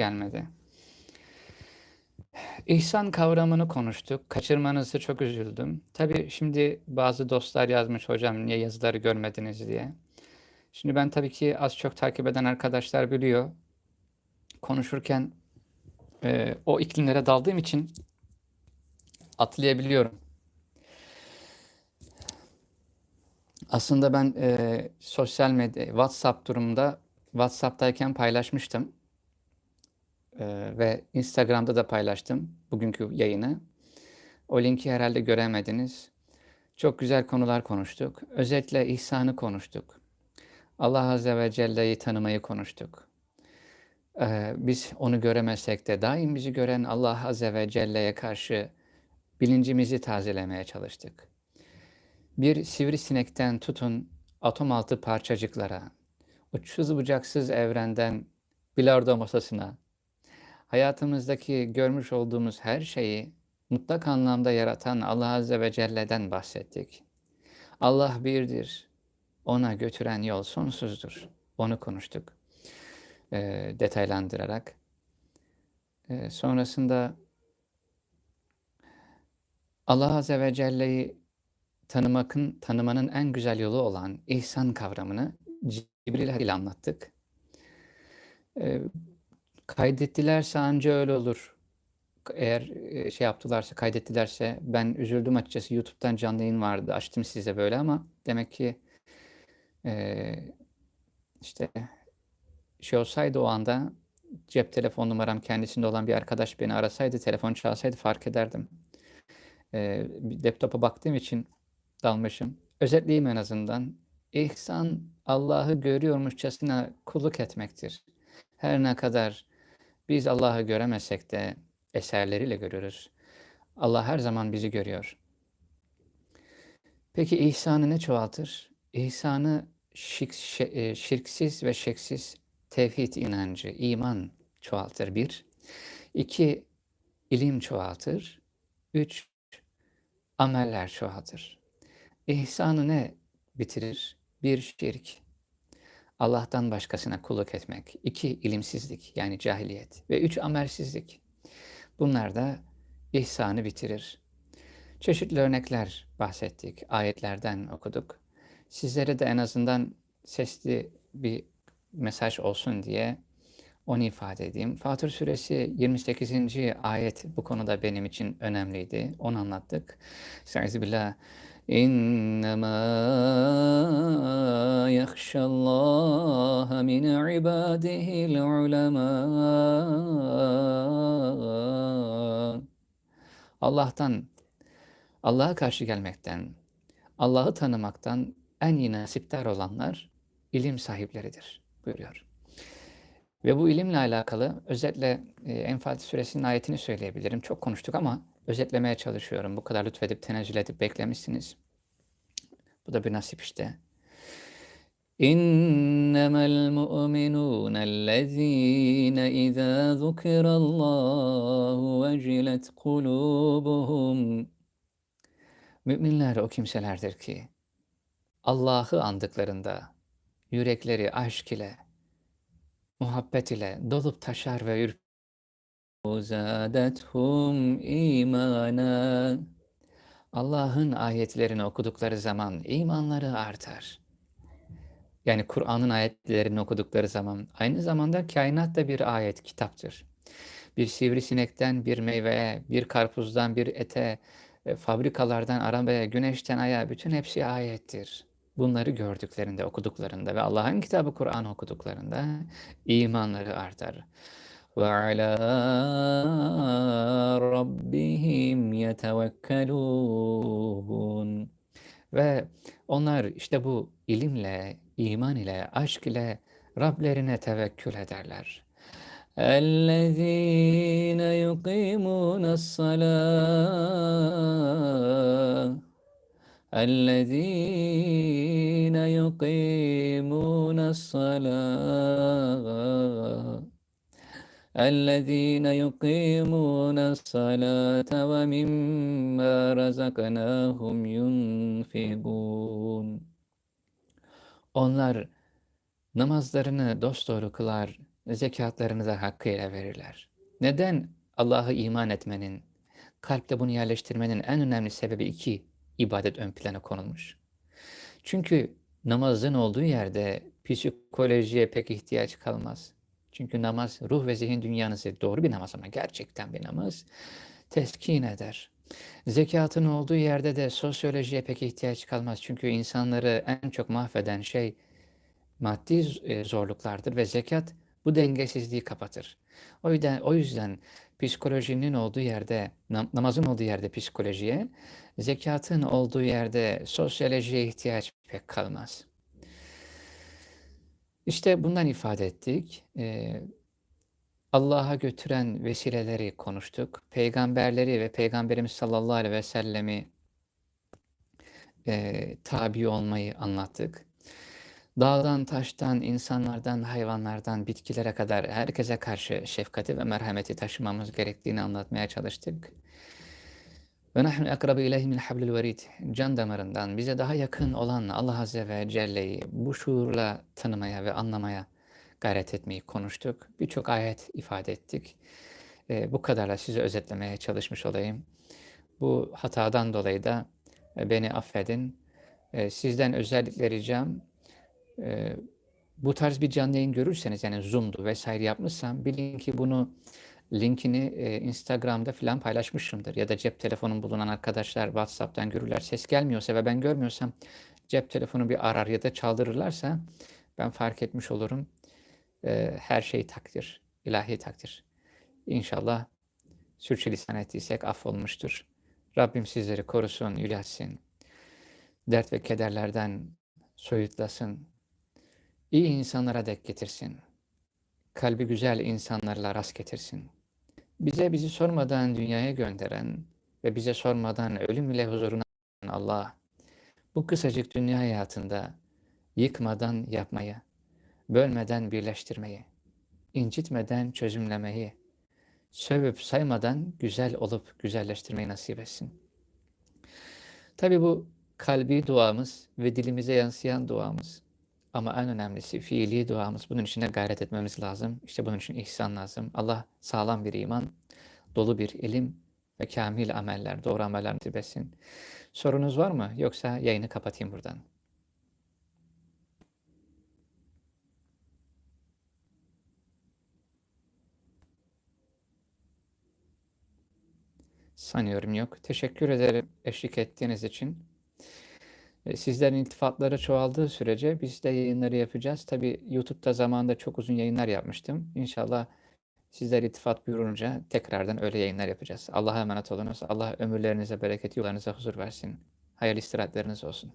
gelmedi. İhsan kavramını konuştuk. Kaçırmanızı çok üzüldüm. Tabii şimdi bazı dostlar yazmış hocam niye yazıları görmediniz diye. Şimdi ben tabii ki az çok takip eden arkadaşlar biliyor. Konuşurken e, o iklimlere daldığım için atlayabiliyorum. Aslında ben e, sosyal medya, WhatsApp durumunda WhatsApp'tayken paylaşmıştım. E, ve Instagram'da da paylaştım bugünkü yayını. O linki herhalde göremediniz. Çok güzel konular konuştuk. Özetle ihsanı konuştuk. Allah Azze ve Celle'yi tanımayı konuştuk. Ee, biz onu göremezsek de daim bizi gören Allah Azze ve Celle'ye karşı bilincimizi tazelemeye çalıştık. Bir sivrisinekten tutun atom altı parçacıklara, uçsuz bucaksız evrenden bilardo masasına, hayatımızdaki görmüş olduğumuz her şeyi mutlak anlamda yaratan Allah Azze ve Celle'den bahsettik. Allah birdir, ona götüren yol sonsuzdur. Onu konuştuk e, detaylandırarak. E, sonrasında Allah Azze ve Celle'yi tanımakın, tanımanın en güzel yolu olan ihsan kavramını Cibril ile anlattık. E, kaydettilerse anca öyle olur. Eğer e, şey yaptılarsa, kaydettilerse ben üzüldüm açıkçası. YouTube'dan canlı yayın vardı. Açtım size böyle ama demek ki e, işte şey olsaydı o anda cep telefon numaram kendisinde olan bir arkadaş beni arasaydı, telefon çalsaydı fark ederdim. E, laptopa baktığım için dalmışım. Özetleyeyim en azından. İhsan Allah'ı görüyormuşçasına kulluk etmektir. Her ne kadar biz Allah'ı göremesek de eserleriyle görürüz. Allah her zaman bizi görüyor. Peki ihsanı ne çoğaltır? İhsanı şirk, şirksiz ve şeksiz tevhid inancı, iman çoğaltır bir. İki, ilim çoğaltır. Üç, ameller çoğaltır. İhsanı ne bitirir? Bir, şirk. Allah'tan başkasına kulluk etmek. İki, ilimsizlik yani cahiliyet. Ve üç, amelsizlik. Bunlar da ihsanı bitirir. Çeşitli örnekler bahsettik, ayetlerden okuduk. Sizlere de en azından sesli bir mesaj olsun diye onu ifade edeyim. Fatır suresi 28. ayet bu konuda benim için önemliydi. Onu anlattık. Estağfirullah. İnnemâ yahşallâhe min ibâdihil ulemâ. Allah'tan, Allah'a karşı gelmekten, Allah'ı tanımaktan en iyi nasiptar olanlar ilim sahipleridir buyuruyor. Ve bu ilimle alakalı özetle e, Enfal suresinin ayetini söyleyebilirim. Çok konuştuk ama özetlemeye çalışıyorum. Bu kadar lütfedip tenezzül edip beklemişsiniz. Bu da bir nasip işte. İnnemel mu'minun ellezine izâ zukirallahu vecilet kulubuhum. Müminler o kimselerdir ki Allah'ı andıklarında yürekleri aşk ile, muhabbet ile dolup taşar ve ürper. Uzadethum imana. Allah'ın ayetlerini okudukları zaman imanları artar. Yani Kur'an'ın ayetlerini okudukları zaman aynı zamanda kainat da bir ayet, kitaptır. Bir sivrisinekten bir meyveye, bir karpuzdan bir ete, e, fabrikalardan arabaya, güneşten aya bütün hepsi ayettir Bunları gördüklerinde, okuduklarında ve Allah'ın kitabı Kur'an okuduklarında imanları artar. Ve ala rabbihim yetevekkelun. Ve onlar işte bu ilimle, iman ile, aşk ile Rablerine tevekkül ederler. اَلَّذ۪ينَ يُقِيمُونَ الصَّلَاةِ الذين يقيمون الصلاة الذين يقيمون الصلاة ومما رزقناهم ينفقون Onlar namazlarını dosdoğru kılar zekatlarını da hakkıyla verirler. Neden Allah'a iman etmenin, kalpte bunu yerleştirmenin en önemli sebebi iki ibadet ön plana konulmuş. Çünkü namazın olduğu yerde psikolojiye pek ihtiyaç kalmaz. Çünkü namaz ruh ve zihin dünyanızı doğru bir namaz ama gerçekten bir namaz teskin eder. Zekatın olduğu yerde de sosyolojiye pek ihtiyaç kalmaz. Çünkü insanları en çok mahveden şey maddi e, zorluklardır ve zekat bu dengesizliği kapatır. O yüzden o yüzden psikolojinin olduğu yerde, namazın olduğu yerde psikolojiye, zekatın olduğu yerde sosyolojiye ihtiyaç pek kalmaz. İşte bundan ifade ettik. Ee, Allah'a götüren vesileleri konuştuk. Peygamberleri ve Peygamberimiz sallallahu aleyhi ve sellemi e, tabi olmayı anlattık. Dağdan, taştan, insanlardan, hayvanlardan, bitkilere kadar herkese karşı şefkati ve merhameti taşımamız gerektiğini anlatmaya çalıştık. Ve nahnu akrabu ileyhi min hablil verid. Can damarından bize daha yakın olan Allah Azze ve Celle'yi bu şuurla tanımaya ve anlamaya gayret etmeyi konuştuk. Birçok ayet ifade ettik. E, bu kadarla size özetlemeye çalışmış olayım. Bu hatadan dolayı da e, beni affedin. E, sizden özellikle ricam e, bu tarz bir canlı yayın görürseniz yani Zoom'du vesaire yapmışsam bilin ki bunu linkini e, Instagram'da falan paylaşmışımdır. Ya da cep telefonum bulunan arkadaşlar WhatsApp'tan görürler. Ses gelmiyorsa ve ben görmüyorsam cep telefonu bir arar ya da çaldırırlarsa ben fark etmiş olurum. E, her şey takdir, ilahi takdir. İnşallah sürçülisan ettiysek affolmuştur. Rabbim sizleri korusun, yüceltsin. Dert ve kederlerden soyutlasın. İyi insanlara dek getirsin. Kalbi güzel insanlarla rast getirsin. Bize bizi sormadan dünyaya gönderen ve bize sormadan ölüm ile huzuruna Allah, bu kısacık dünya hayatında yıkmadan yapmayı, bölmeden birleştirmeyi, incitmeden çözümlemeyi, sövüp saymadan güzel olup güzelleştirmeyi nasip etsin. Tabi bu kalbi duamız ve dilimize yansıyan duamız. Ama en önemlisi fiili duamız. Bunun için de gayret etmemiz lazım. İşte bunun için ihsan lazım. Allah sağlam bir iman, dolu bir ilim ve kamil ameller, doğru ameller nasip etsin. Sorunuz var mı? Yoksa yayını kapatayım buradan. Sanıyorum yok. Teşekkür ederim eşlik ettiğiniz için. E, sizlerin iltifatları çoğaldığı sürece biz de yayınları yapacağız. Tabii YouTube'da zamanında çok uzun yayınlar yapmıştım. İnşallah sizler iltifat buyurunca tekrardan öyle yayınlar yapacağız. Allah'a emanet olunuz. Allah ömürlerinize bereket, yollarınıza huzur versin. Hayırlı istirahatleriniz olsun.